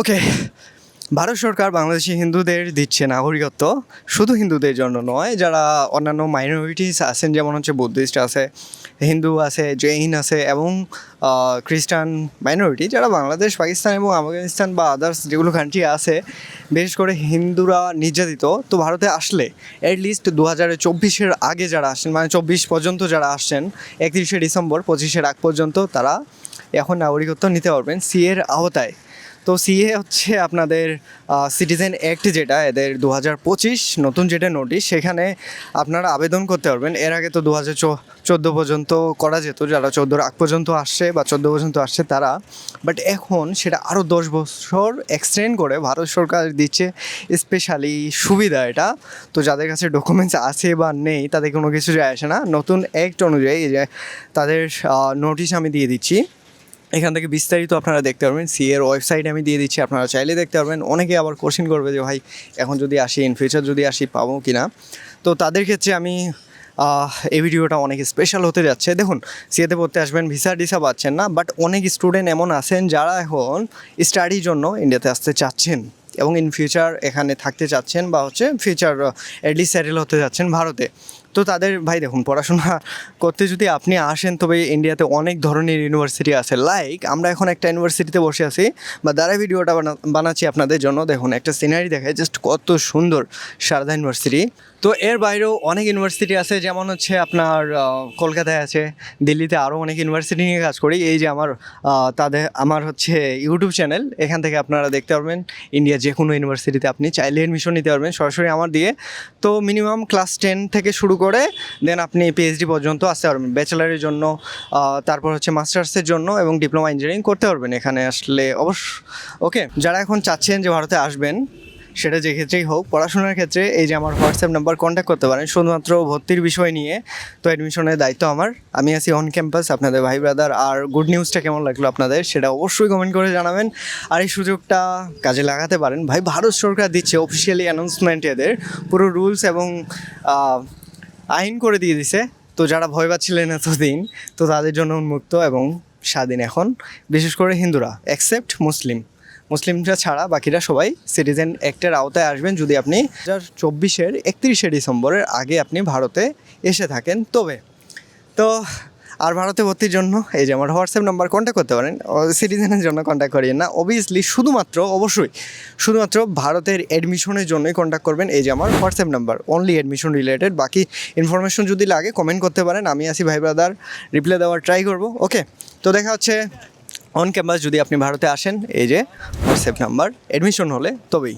ওকে ভারত সরকার বাংলাদেশি হিন্দুদের দিচ্ছে নাগরিকত্ব। শুধু হিন্দুদের জন্য নয়, যারা অন্যান্য মাইনরিটিস আছেন, যেমন হচ্ছে বুদ্ধিস্ট আছে হিন্দু আছে জৈন আছে এবং খ্রিস্টান মাইনরিটি যারা বাংলাদেশ, পাকিস্তান এবং আফগানিস্তান বা আদার্স যেগুলো কান্ট্রি আছে, বিশেষ করে হিন্দুরা নির্যাতিত। তো ভারতে আসলে অ্যাটলিস্ট দু হাজার চব্বিশের আগে যারা আসেন মানে চব্বিশ পর্যন্ত যারা আসছেন, একত্রিশে ডিসেম্বর, পঁচিশের আগ পর্যন্ত তারা এখন নাগরিকত্ব নিতে পারবেন সি এর আওতায়। তো সিএ হচ্ছে আপনাদের সিটিজেন অ্যাক্ট যেটা, এদের দু হাজার পঁচিশ নতুন যেটা নোটিশ, সেখানে আপনারা আবেদন করতে পারবেন। এর আগে তো দু হাজার চোদ্দ পর্যন্ত করা যেত, যারা চোদ্দোর আগ পর্যন্ত আসছে বা চোদ্দ পর্যন্ত আসছে তারা। বাট এখন সেটা আরও দশ বছর এক্সটেন্ড করে ভারত সরকার দিচ্ছে স্পেশালি সুবিধা এটা। তো যাদের কাছে ডকুমেন্টস আছে বা নেই, তাদের কোনো কিছু যায় আসে না। নতুন অ্যাক্ট অনুযায়ী তাদের নোটিশ আমি দিয়ে দিচ্ছি। এখান থেকে বিস্তারিত আপনারা দেখতে পারবেন। সি এর ওয়েবসাইট আমি দিয়ে দিচ্ছি, আপনারা চাইলে দেখতে পারবেন। অনেকে আবার কোশ্চেন করবে যে, ভাই, এখন যদি আসি ইন ফিউচার যদি আসি, পাবো কি না? তো তাদের ক্ষেত্রে আমি এই ভিডিওটা অনেক স্পেশাল হতে যাচ্ছে। দেখুন সিএতে পড়তে আসবেন ভিসা ডিসা পাচ্ছেন না বাট অনেক স্টুডেন্ট এমন আছেন যারা এখন স্টাডির জন্য ইন্ডিয়াতে আসতে চাচ্ছেন এবং ইন ফিউচার এখানে থাকতে চাচ্ছেন বা হচ্ছে ফিউচার অ্যাটলিস্ট স্যাটেল হতে যাচ্ছেন ভারতে। তো তাদের, ভাই দেখুন, পড়াশোনা করতে যদি আপনি আসেন, তবে ইন্ডিয়াতে অনেক ধরনের ইউনিভার্সিটি আছে। লাইক আমরা এখন একটা ইউনিভার্সিটিতে বসে আছি, বা দ্বারা ভিডিওটা বানা- বানাচ্ছি আপনাদের জন্য। দেখুন, একটা সিনারি দেখায় জাস্ট কত সুন্দর সারদা ইউনিভার্সিটি তো এর বাইরেও অনেক ইউনিভার্সিটি আছে, যেমন হচ্ছে আপনার কলকাতায় আছে, দিল্লিতে আরও অনেক ইউনিভার্সিটি নিয়ে কাজ করি। এই যে আমার তাদের, আমার হচ্ছে ইউটিউব চ্যানেল এখান থেকে আপনারা দেখতে পারবেন। ইন্ডিয়া যে কোনো ইউনিভার্সিটিতে আপনি চাইলে এডমিশন নিতে পারবেন, সরাসরি আমার দিয়ে। তো মিনিমাম ক্লাস টেন থেকে শুরু করে দেন আপনি পিএইচডি পর্যন্ত আসতে পারবেন। ব্যাচেলারের জন্য তারপর হচ্ছে মাস্টার্সের জন্য এবং ডিপ্লোমা ইঞ্জিনিয়ারিং করতে পারবেন এখানে আসলে অবশ্য ওকে যারা এখন চাচ্ছেন যে ভারতে আসবেন, সেটা যে ক্ষেত্রেই হোক, পড়াশোনার ক্ষেত্রে এই যে আমার হোয়াটসঅ্যাপ নাম্বার কন্ট্যাক্ট করতে পারেন। শুধুমাত্র ভর্তির বিষয় নিয়ে, তো অ্যাডমিশনের দায়িত্ব আমার। আমি আছি অন ক্যাম্পাস আপনাদের ভাই ব্রাদার আর গুড নিউজটা কেমন লাগল আপনাদের, সেটা অবশ্যই কমেন্ট করে জানাবেন। আর এই সুযোগটা কাজে লাগাতে পারেন। ভাই, ভারত সরকার দিচ্ছে অফিসিয়ালি অ্যানাউন্সমেন্ট এদের, পুরো রুলস এবং আইন করে দিয়ে দিছে। তো যারা ভয় পাচ্ছিলেন এতদিন, তো তাদের জন্য উন্মুক্ত এবং স্বাধীন এখন। বিশেষ করে হিন্দুরা অ্যাকসেপ্ট মুসলিম। মুসলিমরা ছাড়া বাকিরা সবাই সিটিজেন অ্যাক্টের আওতায় আসবেন যদি আপনি দু হাজার চব্বিশের একত্রিশে ডিসেম্বরের আগে আপনি ভারতে এসে থাকেন তবে। তো আর ভারতে ভর্তির জন্য, এই যে আমার হোয়াটসঅ্যাপ নাম্বার কন্ট্যাক্ট করতে পারেন সিটিজেনের জন্য কন্ট্যাক্ট করিয়ে না। অবভিয়াসলি শুধুমাত্র, অবশ্যই, শুধুমাত্র ভারতের অ্যাডমিশনের জন্যই কন্ট্যাক্ট করবেন, এই যে আমার WhatsApp number only admission related বাকি ইনফরমেশন যদি লাগে কমেন্ট করতে পারেন, আমি আসি ভাই ব্রাদার রিপ্লাই দেওয়ার ট্রাই করব ওকে তো দেখা হচ্ছে অন ক্যাম্পাস যদি আপনি ভারতে আসেন, এই যে হোয়াটসঅ্যাপ নাম্বার অ্যাডমিশন হলে, তবেই।